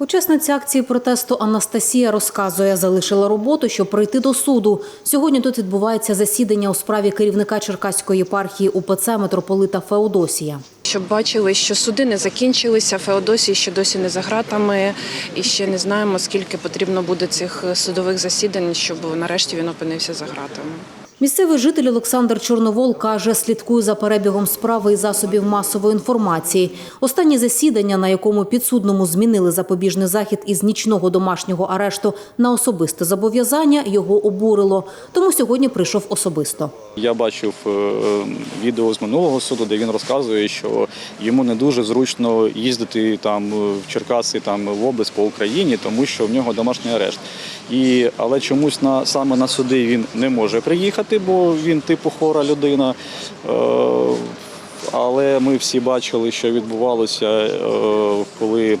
Учасниця акції протесту Анастасія розказує, залишила роботу, щоб прийти до суду. Сьогодні тут відбувається засідання у справі керівника Черкаської єпархії УПЦ митрополита Феодосія. Щоб бачили, що суди не закінчилися, Феодосій ще досі не за гратами, і ще не знаємо, скільки потрібно буде цих судових засідань, щоб нарешті він опинився за гратами. Місцевий житель Олександр Чорновол каже, слідкує за перебігом справи і засобів масової інформації. Останнє засідання, на якому підсудному змінили запобіжний захід із нічного домашнього арешту на особисте зобов'язання, його обурило. Тому сьогодні прийшов особисто. Я бачив е, відео з минулого суду, де він розказує, що йому не дуже зручно їздити там е, в Черкаси, там в область по Україні, тому що в нього домашній арешт. І, але чомусь на саме на суди він не може приїхати, бо він типу хора людина. Е, але ми всі бачили, що відбувалося, е, коли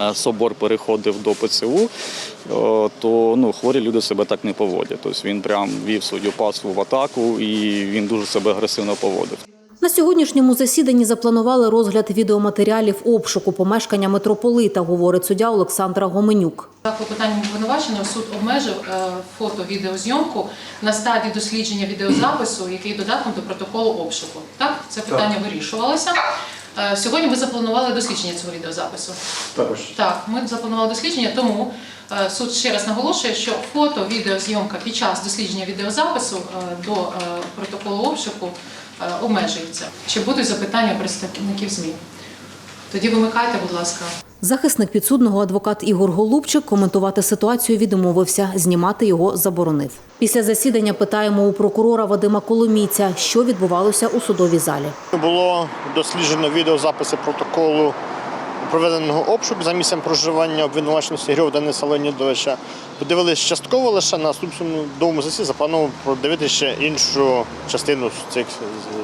е, собор переходив до ПЦУ, то ну, хворі люди себе так не поводять. Тобто він прям вів свою паству в атаку і він дуже себе агресивно поводив. На сьогоднішньому засіданні запланували розгляд відеоматеріалів обшуку помешкання митрополита, говорить суддя Олександра Гоменюк. За клопотанням обвинуваченого суд обмежив е, фото-відеозйомку на стадії дослідження відеозапису, який додатком до протоколу обшуку. Так, це питання вирішувалося. Е, Сьогодні ми запланували дослідження цього відеозапису. Також. Так, ми запланували дослідження, тому е, суд ще раз наголошує, що фото, відеозйомка під час дослідження відеозапису до протоколу обшуку обмежується. Чи будуть запитання представників ЗМІ? Тоді вимикайте, будь ласка. Захисник підсудного адвокат Ігор Голубчик коментувати ситуацію відмовився, знімати його заборонив. Після засідання питаємо у прокурора Вадима Коломійця, що відбувалося у судовій залі. Було досліджено відеозаписи протоколу проведеного обшуку за місцем проживання обвинуваченого Сергія Дениса Леонідовича. Подивились частково лише на наступному довгому засіданні заплановано продивитися ще іншу частину цих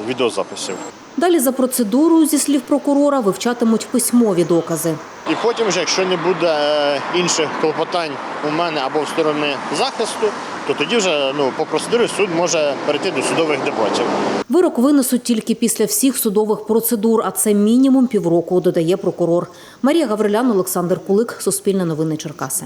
відеозаписів. Далі за процедурою, зі слів прокурора, вивчатимуть письмові докази. І потім, вже, якщо не буде е, інших клопотань у мене або в сторони захисту, то тоді вже ну, по процедурі суд може перейти до судових дебатів. Вирок винесуть тільки після всіх судових процедур, а це мінімум півроку, додає прокурор. Марія Гаврилян, Олександр Кулик, Суспільне новини Черкаси.